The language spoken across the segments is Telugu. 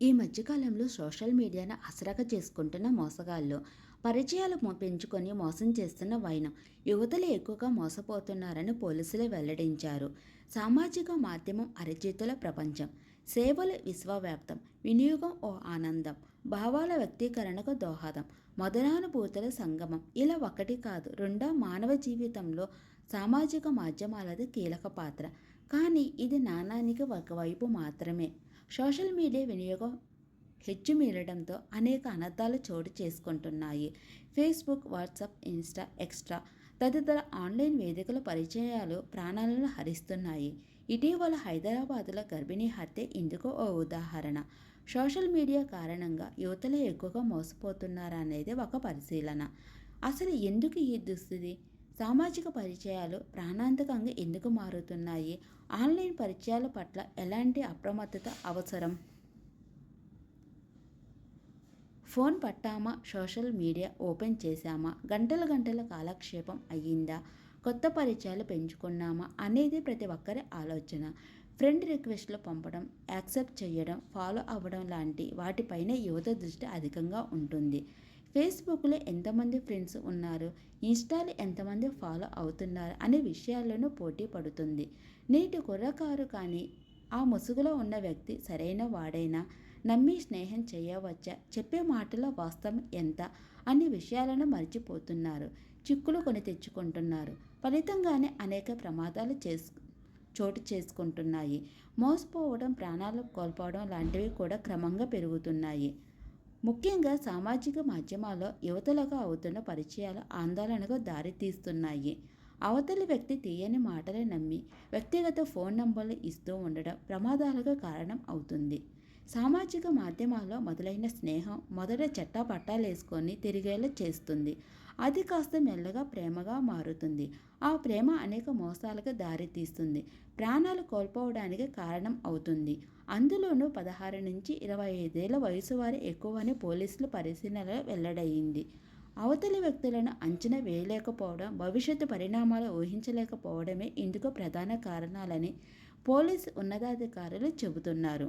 ఈ మధ్యకాలంలో సోషల్ మీడియాను అసరగా చేసుకుంటున్న మోసగాళ్ళు పరిచయాలు పెంచుకొని మోసం చేస్తున్న వైనం. యువతలు ఎక్కువగా మోసపోతున్నారని పోలీసులు వెల్లడించారు. సామాజిక మాధ్యమం అరచేతుల ప్రపంచం. సేవలు విశ్వవ్యాప్తం. వినియోగం ఓ ఆనందం. భావాల వ్యక్తీకరణకు దోహదం. మధురానుభూతుల సంగమం. ఇలా ఒకటి కాదు రెండో మానవ జీవితంలో సామాజిక మాధ్యమాలది కీలక పాత్ర. కానీ ఇది నాణానికి ఒకవైపు మాత్రమే. సోషల్ మీడియా వినియోగం హెచ్చుమీరడంతో అనేక అనర్థాలు చోటు చేసుకుంటున్నాయి. ఫేస్బుక్ వాట్సాప్ ఇన్స్టా ఎక్స్ట్రా తదితర ఆన్లైన్ వేదికల పరిచయాలు ప్రాణాలను హరిస్తున్నాయి. ఇటీవల హైదరాబాదులో గర్భిణీ హత్య ఇందుకు ఓ ఉదాహరణ. సోషల్ మీడియా కారణంగా యువతలు ఎక్కువగా మోసపోతున్నారనేది ఒక పరిశీలన. అసలు ఎందుకు ఈ దుస్థితి? సామాజిక పరిచయాలు ప్రాణాంతకంగా ఎందుకు మారుతున్నాయి? ఆన్లైన్ పరిచయాల పట్ల ఎలాంటి అప్రమత్తత అవసరం? ఫోన్ పట్టామా? సోషల్ మీడియా ఓపెన్ చేశామా? గంటల గంటల కాలక్షేపం అయ్యిందా? కొత్త పరిచయాలు పెంచుకున్నామా? అనేది ప్రతి ఒక్కరి ఆలోచన. ఫ్రెండ్ రిక్వెస్ట్లు పంపడం యాక్సెప్ట్ చేయడం ఫాలో అవ్వడం లాంటి వాటిపైనే యువత దృష్టి అధికంగా ఉంటుంది. ఫేస్బుక్లో ఎంతమంది ఫ్రెండ్స్ ఉన్నారు? ఇన్స్టాలో ఎంతమంది ఫాలో అవుతున్నారు? అనే విషయాల్లోనూ పోటీ పడుతుంది. నేటి కుర్రకారు కానీ ఆ ముసుగులో ఉన్న వ్యక్తి సరైన వాడైనా? నమ్మి స్నేహం చేయవచ్చా? చెప్పే మాటలో వాస్తవం ఎంత? అనే విషయాలను మర్చిపోతున్నారు. చిక్కులు కొని తెచ్చుకుంటున్నారు. ఫలితంగానే అనేక ప్రమాదాలు చేసు చోటు చేసుకుంటున్నాయి. మోసపోవడం ప్రాణాలు కోల్పోవడం లాంటివి కూడా క్రమంగా పెరుగుతున్నాయి. ముఖ్యంగా సామాజిక మాధ్యమాల్లో యువతలకు అవుతున్న పరిచయాలు ఆందోళనకు దారితీస్తున్నాయి అవతలి వ్యక్తి తీయని మాటలు నమ్మి వ్యక్తిగత ఫోన్ నంబర్లు ఇస్తూ ఉండడం ప్రమాదాలకు కారణం అవుతుంది. సామాజిక మాధ్యమాల్లో మొదలైన స్నేహం మొదట చట్టా పట్టాలేసుకొని తిరిగేలా చేస్తుంది. అది కాస్త మెల్లగా ప్రేమగా మారుతుంది. ఆ ప్రేమ అనేక మోసాలకు దారితీస్తుంది ప్రాణాలు కోల్పోవడానికి కారణం అవుతుంది. అందులోనూ పదహారు నుంచి ఇరవై ఐదేళ్ళ వయసు వారి ఎక్కువని పోలీసులు పరిశీలనలో వెల్లడయ్యింది అవతలి వ్యక్తులను అంచనా వేయలేకపోవడం భవిష్యత్తు పరిణామాలు ఊహించలేకపోవడమే ఇందుకు ప్రధాన కారణాలని పోలీసు ఉన్నతాధికారులు చెబుతున్నారు.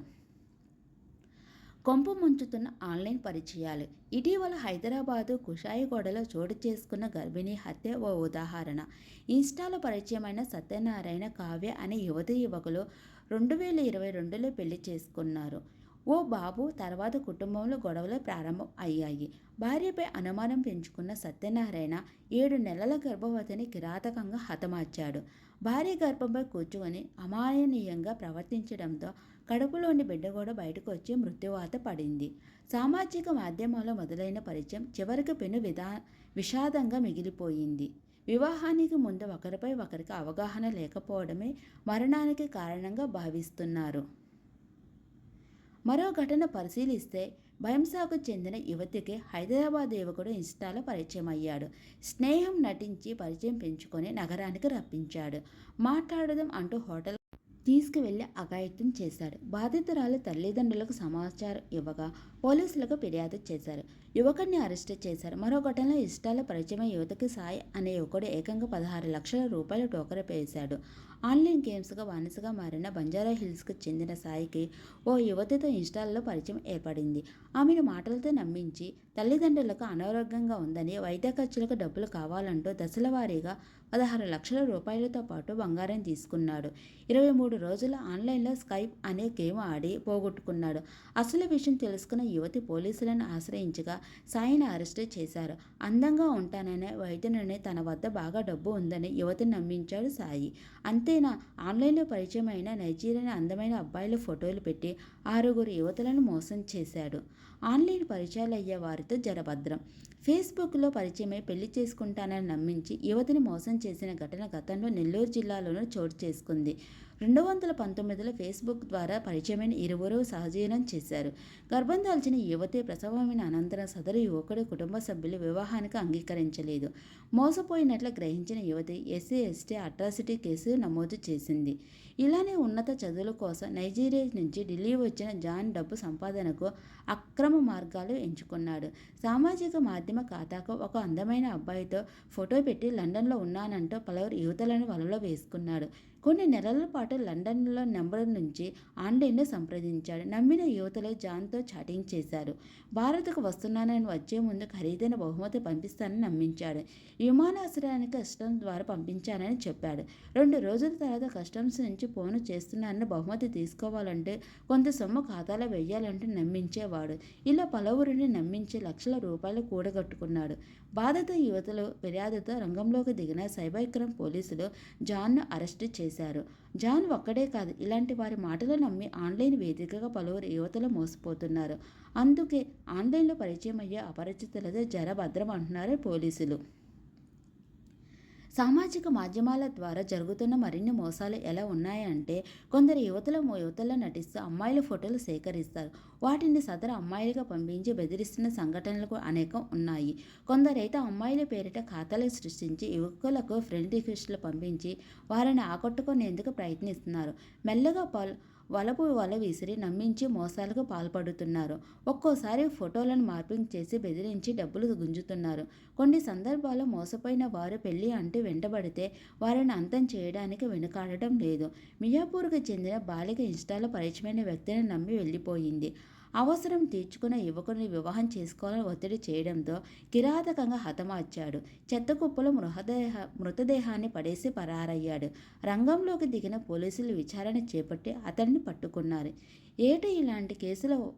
కొంప ముంచుతున్న ఆన్లైన్ పరిచయాలు. ఇటీవల హైదరాబాదు కుషాయిగూడలో చోటు చేసుకున్న గర్భిణీ హత్య ఓ ఉదాహరణ. ఇన్స్టాలో పరిచయమైన సత్యనారాయణ కావ్య అనే యువతి యువకులు రెండు వేల ఇరవై రెండులో పెళ్ళి చేసుకున్నారు. ఓ బాబు తర్వాత కుటుంబంలో గొడవలు ప్రారంభం అయ్యాయి. భార్యపై అనుమానం పెంచుకున్న సత్యనారాయణ ఏడు నెలల గర్భవతిని కిరాతకంగా హతమార్చాడు. భార్య గర్భంపై కూర్చుని అమాయనీయంగా ప్రవర్తించడంతో కడుపులోని బిడ్డ కూడా బయటకు వచ్చి మృత్యువాత పడింది. సామాజిక మాధ్యమంలో మొదలైన పరిచయం చివరికి పెను విధా విషాదంగా మిగిలిపోయింది. వివాహానికి ముందు ఒకరిపై ఒకరికి అవగాహన లేకపోవడమే మరణానికి కారణంగా భావిస్తున్నారు. మరో ఘటన పరిశీలిస్తే భయంసాకు చెందిన యువతికి హైదరాబాద్ యువకుడు ఇన్స్టాలో పరిచయం అయ్యాడు స్నేహం నటించి పరిచయం పెంచుకొని నగరానికి రప్పించాడు. మాట్లాడదాం అంటూ హోటల్ తీసుకువెళ్ళి అఘాయిత్యం చేశాడు. బాధితురాలు తల్లిదండ్రులకు సమాచారం ఇవ్వగా పోలీసులకు ఫిర్యాదు చేశారు. యువకుడిని అరెస్ట్ చేశారు. మరో ఘటనలో ఇష్టాల పరిచయం యువతకి సాయి అనే యువకుడు ఏకంగా పదహారు లక్షల రూపాయలు టోకర వేశాడు. ఆన్లైన్ గేమ్స్గా బానిసగా మారిన బంజారా హిల్స్కు చెందిన సాయికి ఓ యువతితో ఇన్స్టాల్లో పరిచయం ఏర్పడింది. ఆమెను మాటలతో నమ్మించి తల్లిదండ్రులకు అనారోగ్యంగా ఉందని వైద్య ఖర్చులకు డబ్బులు కావాలంటూ దశల వారీగా పదహారు లక్షల రూపాయలతో పాటు బంగారం తీసుకున్నాడు. ఇరవై మూడు రోజుల ఆన్లైన్లో స్కైప్ అనే గేమ్ ఆడి పోగొట్టుకున్నాడు. అసలు విషయం తెలుసుకున్న యువతి పోలీసులను ఆశ్రయించగా సాయిని అరెస్టు చేశారు. అందంగా ఉంటాననే వైద్యుని తన వద్ద బాగా డబ్బు ఉందని యువతిని నమ్మించాడు సాయి. అంతేనా? ఆన్లైన్లో పరిచయమైన నైజీరియన్ అందమైన అబ్బాయిల ఫోటోలు పెట్టి ఆరుగురు యువతులను మోసం చేశాడు. ఆన్లైన్ పరిచయాలు అయ్యే వారితో జరభద్రం ఫేస్బుక్లో పరిచయమై పెళ్ళి చేసుకుంటానని నమ్మించి యువతిని మోసం చేసిన ఘటన గతంలో నెల్లూరు జిల్లాలోనూ చోటు చేసుకుంది. రెండు వందల పంతొమ్మిదిలో ఫేస్బుక్ ద్వారా పరిచయమైన ఇరువురు సహజీవనం చేశారు. గర్భం దాల్చిన యువతి ప్రసవమైన అనంతరం సదరు యువకుడు కుటుంబ సభ్యులు వివాహానికి అంగీకరించలేదు. మోసపోయినట్లు గ్రహించిన యువతి ఎస్సీ ఎస్టీ అట్రాసిటీ కేసు నమోదు చేసింది. ఇలానే ఉన్నత చదువుల కోసం నైజీరియా నుంచి ఢిల్లీ వచ్చిన జాన్ డబ్బు సంపాదనకు అక్రమ మార్గాలు ఎంచుకున్నాడు. సామాజిక మాధ్యమ ఖాతాకు ఒక అందమైన అబ్బాయితో ఫోటో పెట్టి లండన్లో ఉన్నానంటూ పలువురు యువతలను వలలో వేసుకున్నాడు. కొన్ని నెలల పాటు లండన్లో నెంబర్ నుంచి ఆన్లైన్లో సంప్రదించాడు. నమ్మిన యువతలో జాన్తో చాటింగ్ చేశారు. భారత్కు వస్తున్నానని వచ్చే ముందు ఖరీదైన బహుమతి పంపిస్తానని నమ్మించాడు. విమానాశ్రయానికి కస్టమ్స్ ద్వారా పంపించానని చెప్పాడు. రెండు రోజుల తర్వాత కస్టమ్స్ నుంచి ఫోన్ చేస్తున్నానని బహుమతి తీసుకోవాలంటే కొంత సొమ్ము ఖాతాలో వెయ్యాలంటే నమ్మించేవాడు. ఇలా పలువురిని నమ్మించి లక్షల రూపాయలు కూడగట్టుకున్నాడు. బాధిత యువతలు ఫిర్యాదుతో రంగంలోకి దిగిన సైబర్ క్రైమ్ పోలీసులు జాన్ను అరెస్టు చేశారు. జాన్ ఒక్కడే కాదు ఇలాంటి వారి మాటలు నమ్మి ఆన్లైన్ వేదికగా పలువురు యువతలు మోసపోతున్నారు. అందుకే ఆన్లైన్లో పరిచయం అయ్యే అపరిచితులతో జరభద్రం అంటున్నారు పోలీసులు. సామాజిక మాధ్యమాల ద్వారా జరుగుతున్న మరిన్ని మోసాలు ఎలా ఉన్నాయంటే కొందరు యువతల యువతల్లో నటిస్తూ అమ్మాయిల ఫోటోలు సేకరిస్తారు. వాటిని సదరు అమ్మాయిలుగా పంపించి బెదిరిస్తున్న సంఘటనలకు అనేకం ఉన్నాయి. కొందరైతే అమ్మాయిల పేరిట ఖాతాలు సృష్టించి యువకులకు ఫ్రెండ్ రిక్వెస్ట్లు పంపించి వారిని ఆకట్టుకునేందుకు ప్రయత్నిస్తున్నారు. మెల్లగా పలు వలపు వల విసిరి నమ్మించి మోసాలకు పాల్పడుతున్నారు. ఒక్కోసారి ఫోటోలను మార్పింగ్ చేసి బెదిరించి డబ్బులు గుంజుతున్నారు. కొన్ని సందర్భాల్లో మోసపోయిన వారు పెళ్ళి అంటూ వెంటబడితే వారిని అంతం చేయడానికి వెనుకాడటం లేదు. మియాపూర్కు చెందిన బాలిక ఇన్స్టాలో పరిచయమైన వ్యక్తిని నమ్మి వెళ్ళిపోయింది. అవసరం తీర్చుకున్న యువకుని వివాహం చేసుకోవాలని ఒత్తిడి చేయడంతో కిరాతకంగా హతమార్చాడు. చెత్త కుప్పలో మృతదేహ మృతదేహాన్ని పడేసి పరారయ్యాడు. రంగంలోకి దిగిన పోలీసులు విచారణ చేపట్టి అతన్ని పట్టుకున్నారు. ఏట ఇలాంటి కేసులో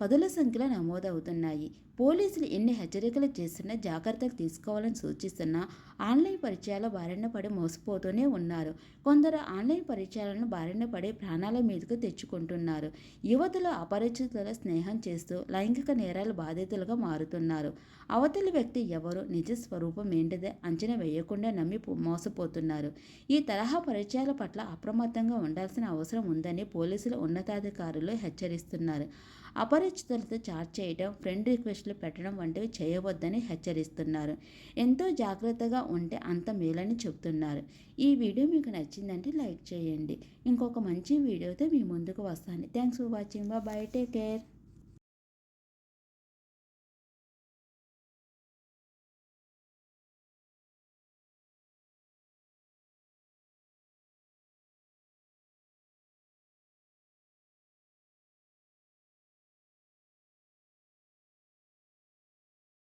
పదుల సంఖ్యలో నమోదవుతున్నాయి. పోలీసులు ఎన్ని హెచ్చరికలు చేస్తున్నా జాగ్రత్తలు తీసుకోవాలని సూచిస్తున్నా ఆన్లైన్ పరిచయాల బారిన పడి మోసపోతూనే ఉన్నారు. కొందరు ఆన్లైన్ పరిచయాలను బారిన పడి ప్రాణాల మీదకు తెచ్చుకుంటున్నారు. యువతలు అపరిచితుల స్నేహం చేస్తూ లైంగిక నేరాల బాధితులుగా మారుతున్నారు. అవతలి వ్యక్తి ఎవరు నిజ స్వరూపం ఏంటిదే అంచనా వేయకుండా నమ్మి మోసపోతున్నారు. ఈ తరహా పరిచయాల పట్ల అప్రమత్తంగా ఉండాల్సిన అవసరం ఉందని పోలీసులు ఉన్నతాధికారులు హెచ్చరిస్తున్నారు. అపరిచితులతో చాట్ చేయడం ఫ్రెండ్ రిక్వెస్ట్లు పెట్టడం వంటివి చేయవద్దని హెచ్చరిస్తున్నారు. ఎంతో జాగ్రత్తగా ఉంటే అంత మేలని చెప్తున్నారు ఈ వీడియో మీకు నచ్చిందంటే లైక్ చేయండి. ఇంకొక మంచి వీడియోతో మీ ముందుకు వస్తాను. Thanks for watching bye take care